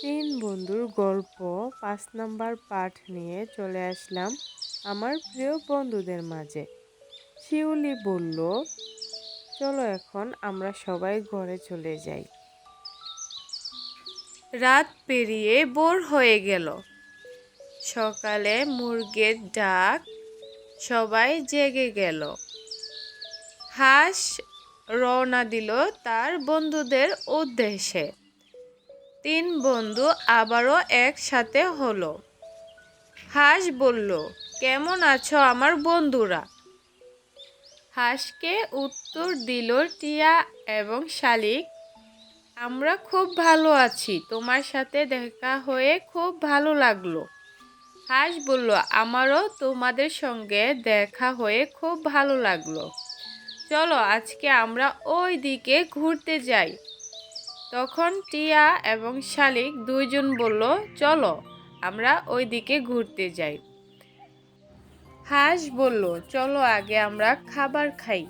তিন বন্ধুর গল্প পাঁচ নাম্বার পাঠ নিয়ে চলে আসলাম আমার প্রিয় বন্ধুদের মাঝে। শিউলি বলল, চলো এখন আমরা সবাই ঘরে চলে যাই। রাত পেরিয়ে বোর হয়ে গেল। সকালে মুরগের ডাক সবাই জেগে গেল। হাঁস রওনা দিল তার বন্ধুদের উদ্দেশ্যে। তিন বন্ধু আবারও একসাথে হলো। হাঁস বলল, কেমন আছো আমার বন্ধুরা? হাঁসকে উত্তর দিল, টিয়া এবং শালিক, আমরা খুব ভালো আছি। তোমার সাথে দেখা হয়ে খুব ভালো লাগল। হাঁস বলল, আমারও তোমাদের সঙ্গে দেখা হয়ে খুব ভালো লাগল। চলো আজকে আমরা ওই দিকে ঘুরতে যাই। তখন টিয়া এবং শালিক দুইজন বলল, চলো, আমরা ওই দিকে ঘুরতে যাই। হাঁস বলল, চলো, আগে আমরা খাবার খাই।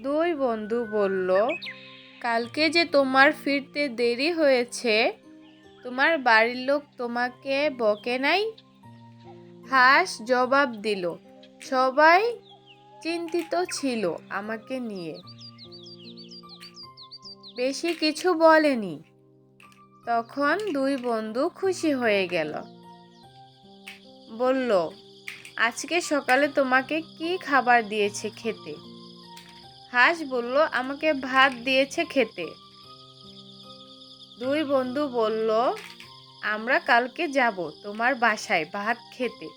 দুই বন্ধু বলল, কালকে যে তোমার ফিরতে দেরি হয়েছে, তোমার বাড়ির লোক তোমাকে বকে নাই? হাঁস জবাব দিল, সবাই চিন্তিত ছিল আমাকে নিয়ে। বেশি কিছু বলেনি। তখন দুই বন্ধু খুশি হয়ে গেল। বলল, আজকে সকালে তোমাকে কি খাবার দিয়েছে খেতে? হাঁস বলল, আমাকে ভাত দিয়েছে খেতে। দুই বন্ধু বলল, আমরা কালকে যাব তোমার বাসায় ভাত খেতে।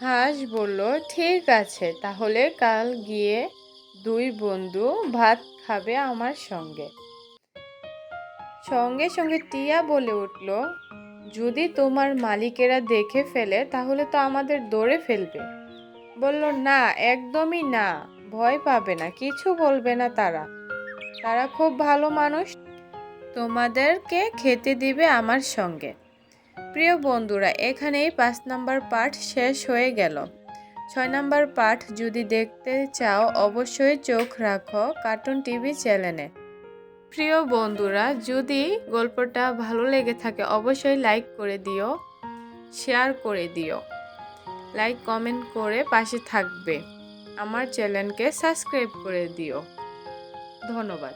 হাঁস বলল, ঠিক আছে, তাহলে কাল গিয়ে দুই বন্ধু ভাত খাবে আমার সঙ্গে। সঙ্গে সঙ্গে টিয়া বলে উঠল, যদি তোমার মালিকেরা দেখে ফেলে, তাহলে তো আমাদের দৌড়ে ফেলবে। বলল, না, একদমই না, ভয় পাবে না, কিছু বলবে না তারা। তারা খুব ভালো মানুষ, তোমাদেরকে খেতে দিবে আমার সঙ্গে। প্রিয় বন্ধুরা, এখানেই পাঁচ নম্বর পাঠ শেষ হয়ে গেল। ছয় নাম্বার পাঠ, যদি দেখতে চাও, অবশ্যই চোখ রাখো, কার্টুন টিভি চ্যানেলে। প্রিয় বন্ধুরা, যদি গল্পটা ভালো লেগে থাকে, অবশ্যই লাইক করে দিও, শেয়ার করে দিও। লাইক, কমেন্ট করে পাশে থাকবে। আমার চ্যানেলকে সাবস্ক্রাইব করে দিও। ধন্যবাদ।